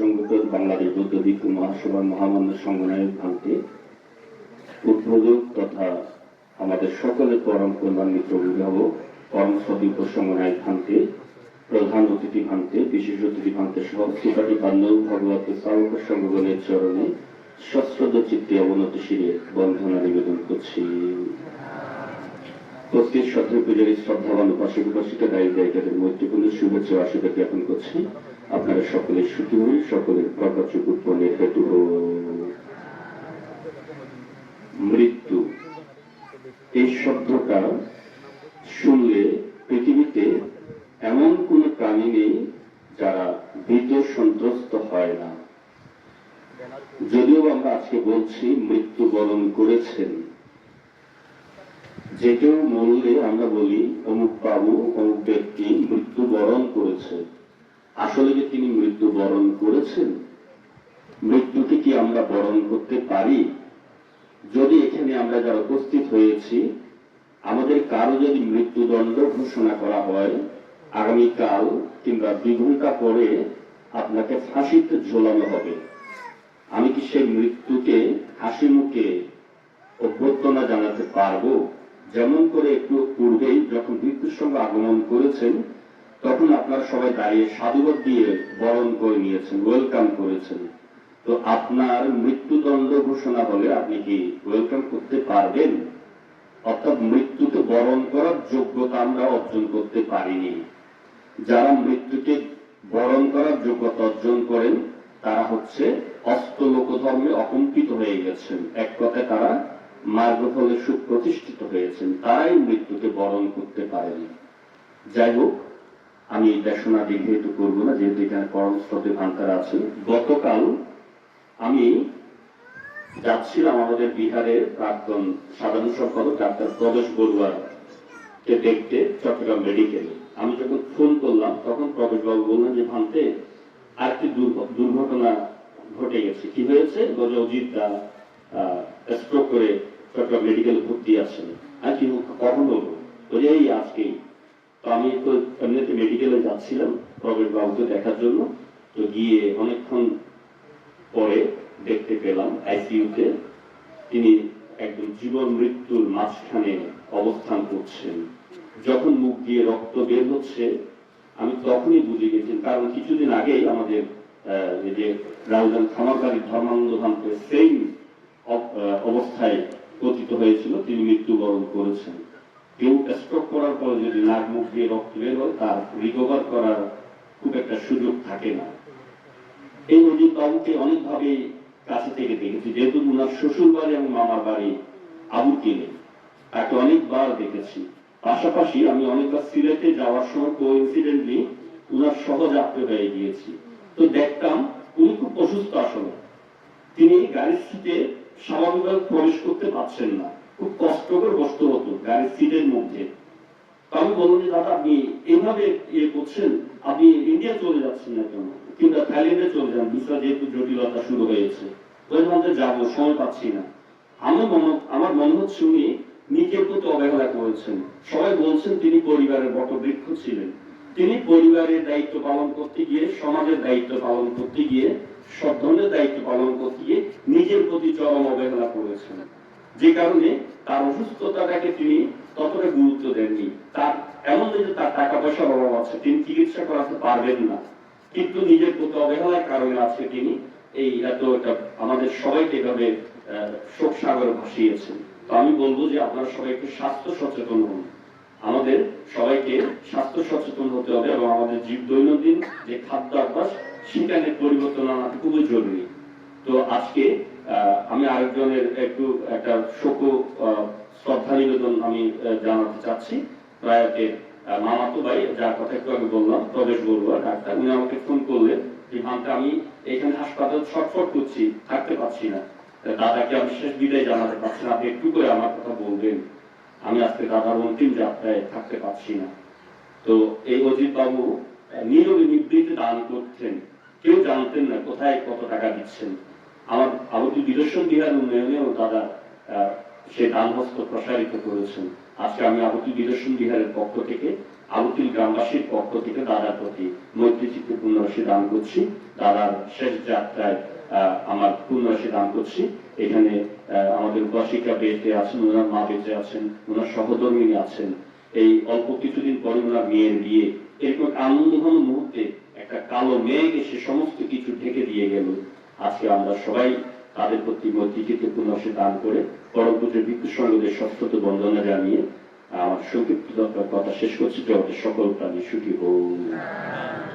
সংগঠন বাংলাদেশ বৌদ্ধ ভিক্ষু মহাসভার মহামান্য সংগঠনের ভান্তে উদ্বোধক তথা আমাদের সকলের পরম কল্যাণ মিত্র অভিভাবক, পরম সদীপ সংগঠনের ভান্তে প্রধান অতিথি ভান্তে বিশেষ অতিথি ভান্তে সহ শ্রীপাটি পান্নব ভগবত সাউক সংগঠনের চরণে সশ্রদ্ধ চিত্তে শিরে বন্ধনা নিবেদন করছি। সতেরো পূজারী শ্রদ্ধাবান উপাসক উপাসিত দায়ী দায়িকাদের মৈত্রীপূর্ণ শুভেচ্ছা আশীর্বাদ জ্ঞাপন করছি। আপনারা সকলের সুখী হয়ে সকলের প্রকাশক উৎপন্নের হেতু। মৃত্যু। এই শব্দটা শুনলে পৃথিবীতে এমন কোন প্রাণী নেই যারা ভীত সন্ত্রস্ত হয় না। যদিও আমরা আজকে বলছি মৃত্যুবরণ করেছেন। যে কেউ মরলে আমরা বলি, অমুক বাবু, অমুক ব্যক্তি মৃত্যুবরণ করেছে। আসলে কি তিনি মৃত্যুবরণ করেছেন? মৃত্যুকে কি আমরা বরণ করতে পারি? যদি এখানে আমরা যারা উপস্থিত হয়েছি, আমাদের কারও যদি মৃত্যুদণ্ড ঘোষণা করা হয়, আগামীকাল কিংবা দুই ঘণ্টা পরে আপনাকে ফাঁসিতে ঝোলানো হবে। আমি কি সেই মৃত্যুকে হাসি মুখে অভ্যর্থনা জানাতে পারব? যেমন করে একটু পূর্বেই যখন মৃত্যুর সঙ্গে আগমন করেছেন, তখন আপনারা সবাই দাঁড়িয়ে সাধুবাদ দিয়ে বরণ করে নিয়েছেন ওয়েলকাম করেছেন। তো আপনার মৃত্যুদণ্ড ঘোষণা হলে আপনি কি ওয়েলকাম করতে পারবেন? অর্থাৎ মৃত্যুকে বরণ করার যোগ্যতা আমরা অর্জন করতে পারিনি। যারা মৃত্যুকে বরণ করার যোগ্যতা অর্জন করেন, তারা হচ্ছে অস্ত লোকধর্মে অকম্পিত হয়ে গেছেন। এক কথায় তারা মার্গফলে সুপ্রতিষ্ঠিত হয়েছেন, তারাই মৃত্যুকে বরণ করতে পারেন। যাই হোক, আমি এই দেশনা দীর্ঘায়িত করব না, যেহেতু এখানে শ্রদ্ধে ভান্তারা আছে। গতকাল আমি যাচ্ছিলাম আমাদের বিহারের প্রাক্তন সাধারণ সম্পাদক ডাক্তার প্রদেশ বড়ুয়ার কে দেখতে চট্টগ্রাম মেডিকেলে। আমি যখন ফোন করলাম, তখন প্রবেশ বাবু বললেন যে, ভান্তে, আরেকটি দুর্ঘ- দুর্ঘটনা ঘটে গেছে। কি হয়েছে? বলে, অজিত দা স্ট্রোক করে চট্টগ্রাম মেডিকেলে ভর্তি আছেন আর কি কখন হলো বলে এই আজকেই তো আমি তো এমনিতে মেডিকেলে যাচ্ছিলাম প্রবেশ বাবুকে দেখার জন্য। তো গিয়ে অনেকক্ষণ পরে দেখতে পেলাম আইসিইউতে তিনি একদম জীবন মৃত্যুর মাঝখানে অবস্থান করছেন। যখন মুখ দিয়ে রক্ত বের হচ্ছে, আমি তখনই বুঝে গেছি, কারণ কিছুদিন আগেই আমাদের যে রাউজান খামারবাড়ি ধর্মানন্দ ভান্তের সেই অবস্থায় পতিত হয়েছিল, তিনি মৃত্যুবরণ করেছেন। কেউ স্ট্রোক করার পরে যদি নাক, মুখ দিয়ে রক্ত বের হয়, তার রিকভার করার খুব একটা সুযোগ থাকে না। এই অজিত বাবুকে অনেকভাবে কাছে থেকে দেখেছি, যেহেতু উনার শ্বশুর বাড়ি এবং মামার বাড়ি আবু কিনে তাকে অনেকবার দেখেছি। পাশাপাশি আমি অনেকবার সিলেটে যাওয়ার সময় কো ইনসিডেন্টলি উনার সহযাত্রী হয়ে গিয়েছি। তো দেখতাম, উনি খুব অসুস্থ আসলে। তিনি গাড়ির সিটে স্বাভাবিকভাবে প্রবেশ করতে পারছেন না। খুব কষ্ট বসতে হতো গাড়ির সিটের মধ্যে। আমি বললাম যে, দাদা, আপনি এইভাবে ইয়ে করছেন, আপনি ইন্ডিয়া চলে যাচ্ছেন না কেন? কিংবা থাইল্যান্ডে চলে যান, ভিসা যেহেতু জটিলতা শুরু হয়েছে। ওই যাব, সময় পাচ্ছি না। আমার মনে আমার মনে হচ্ছে উনি নিজের প্রতি অবহেলা করেছেন। সবাই বলছেন তিনি পরিবারের বটবৃক্ষ ছিলেন। তিনি পরিবারের দায়িত্ব পালন করতে গিয়ে, সমাজের দায়িত্ব পালন করতে গিয়ে সব দায়িত্ব পালন করতে নিজের প্রতি চরম অবহেলা করেছেন। যে কারণে তার অসুস্থতাটাকে তিনি ততটা গুরুত্ব দেননি। তার এমন যে তার টাকা পয়সার অভাব আছে, তিনি চিকিৎসা করাতে পারবেন না। কিন্তু নিজের প্রতি অবহেলার কারণে আজকে তিনি এই এত একটা আমাদের সবাইকে এভাবে শোক সাগরে ভাসিয়েছেন। তো আমি বলব যে আপনারা সবাই একটু স্বাস্থ্য সচেতন হন। আমাদের সবাইকে স্বাস্থ্য সচেতন হতে হবে এবং আমাদের জীব দৈনন্দিন যে খাদ্য অভ্যাস সেখানে পরিবর্তন আনা খুবই জরুরি। তো আজকে আমি আরেকজনের একটু একটা শোক শ্রদ্ধা নিবেদন আমি জানাতে চাচ্ছি। প্রয়াতের মামাতো ভাই, যার কথা একটু আমি বললাম প্রবেশ বড়ুয়া ডাক্তার, উনি আমাকে ফোন করলেন যে, ভান্তে, আমি এখানে হাসপাতাল ছটফট করছি, থাকতে পারছি না। দাদাকে আমি শেষ বিদায় জানাতে পারছি না, আপনি একটু করে আমার কথা বলবেন। আমি আজকে দাদার অন্তিম যাত্রায় থাকতে পারছি না। তো এই অজিত বাবু নীরবে নিবৃত্তি দান করতেন। কেউ জানতেন না কোথায় কত টাকা দিচ্ছেন। আমার আবতী বিদর্শন বিহার উন্নয়নেও দাদা সে দান হস্ত প্রসারিত করেছেন। আজকে আমি আবতী বিদর্শন বিহারের পক্ষ থেকে আবুতিল গ্রামবাসীর পক্ষ থেকে দাদার প্রতি মৈত্রী চিত্তে পুণ্যরাশি দান করছি। দাদার শেষ যাত্রায় আমার পুণ্যরাশি দান করছি। এখানে আমাদের উপাসিকা বেঁচে আছেন, ওনার মা বেঁচে আছেন, ওনার সহধর্মিনী আছেন। এই অল্প কিছুদিন পরে ওনার মেয়ের বিয়ে। এরকম একটা আনন্দঘন মুহূর্তে একটা কালো মেঘ এসে সমস্ত কিছু ঢেকে দিয়ে গেল। আজকে আমরা সবাই তাদের প্রতি মৈত্রীকে পুনঃসে দান করে পরম পূজ্য ভিক্ষু সঙ্গদের সত্যত বন্দনা জানিয়ে আমার সংক্ষিপ্ত কথা শেষ করছি। জগতের সকল প্রাণী সুখী হোক।